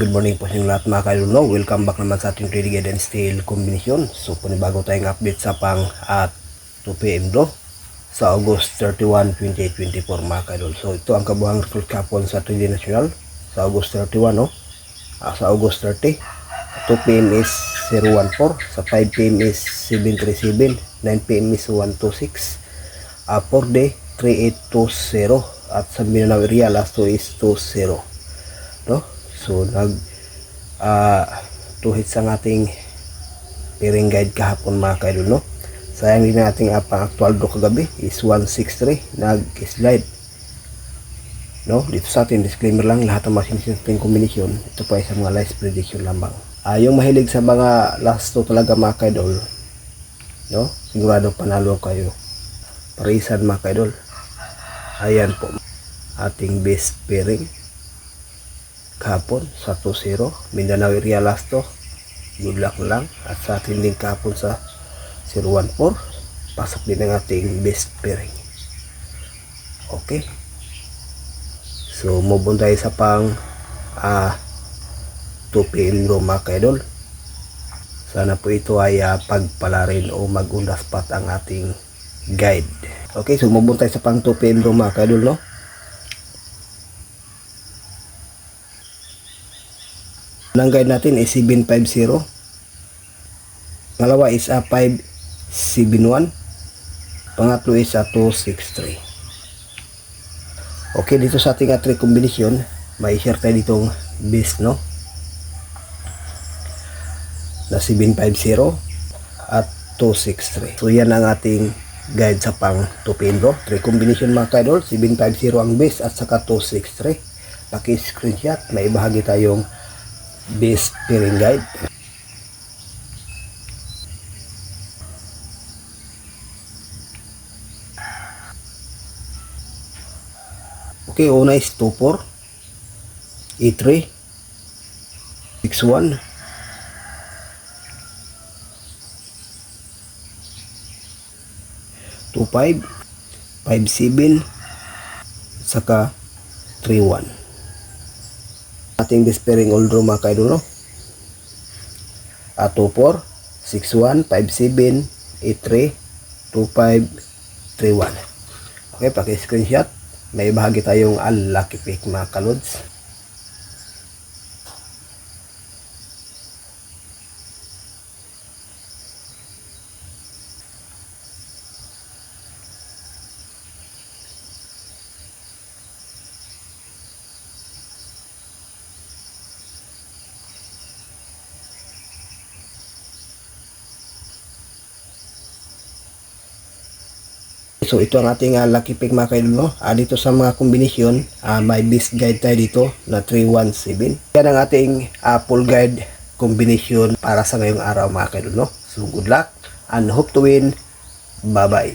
Good morning po sa inyo lahat mga kaidol. No? Welcome back naman sa ating trading guide and steel combination. So panibago tayong update sa pang at 2 p.m. do sa August 31, 2024 mga kaidol. So ito ang kabuhang result kapon sa Trading National sa August 31 no. Ah, sa August 30 2 p.m. is 014 sa 5 p.m. is 737 9 p.m. is 126 uh, per day 3820 at sa Mindanao area last two is 20 no so nag uh, two hits ang ating pairing guide kahapon mga kaidol no? Sayang din nating uh, pang actual do kagabi is 163 nag slide no? Dito sa atin disclaimer lang lahat ng mga sinisiting kombinasyon ito pa sa mga last prediction lamang. Uh, yung mahilig sa mga last two talaga mga kaidol no? Sigurado panalo kayo. Parisan mga kaidol. Ayan po ating best pairing kahapon sa 2-0 Mindanao area last good luck lang at sa atin din kahapon sa 014 pasok din ang ating best pairing. Okay. So move on tayo sa pang ah 2 pm room mga kaidol. Sana po ito ay ah, pagpala rin o magundas pat ang ating guide. Okay so move on tayo sa pang 2 pm room mga kaidol no Ang guide natin is 750. Pangalawa is a 571. Pangatlo is a 263. Okay, dito sa ating uh, combination, may share tayo ditong base, no? Na 750 at 263. So, yan ang ating guide sa pang 2 bro. 3 combination mga kaidol, 750 ang base at saka 263. Paki-screenshot, may bahagi tayong base pairing guide. Okay, una is 24, E3, 61, two five, five seven, saka three one ating despairing old room mga kaidol no at 24 61 57 83 25 31 okay paki screenshot may bahagi tayong unlucky pick mga kalods So ito ang ating uh, lucky pick mga kaidol. Ah, dito sa mga kombinasyon, ah, may best guide tayo dito na 317. Yan ang ating uh, guide combination para sa ngayong araw mga kaidol no. So good luck and hope to win. Bye bye.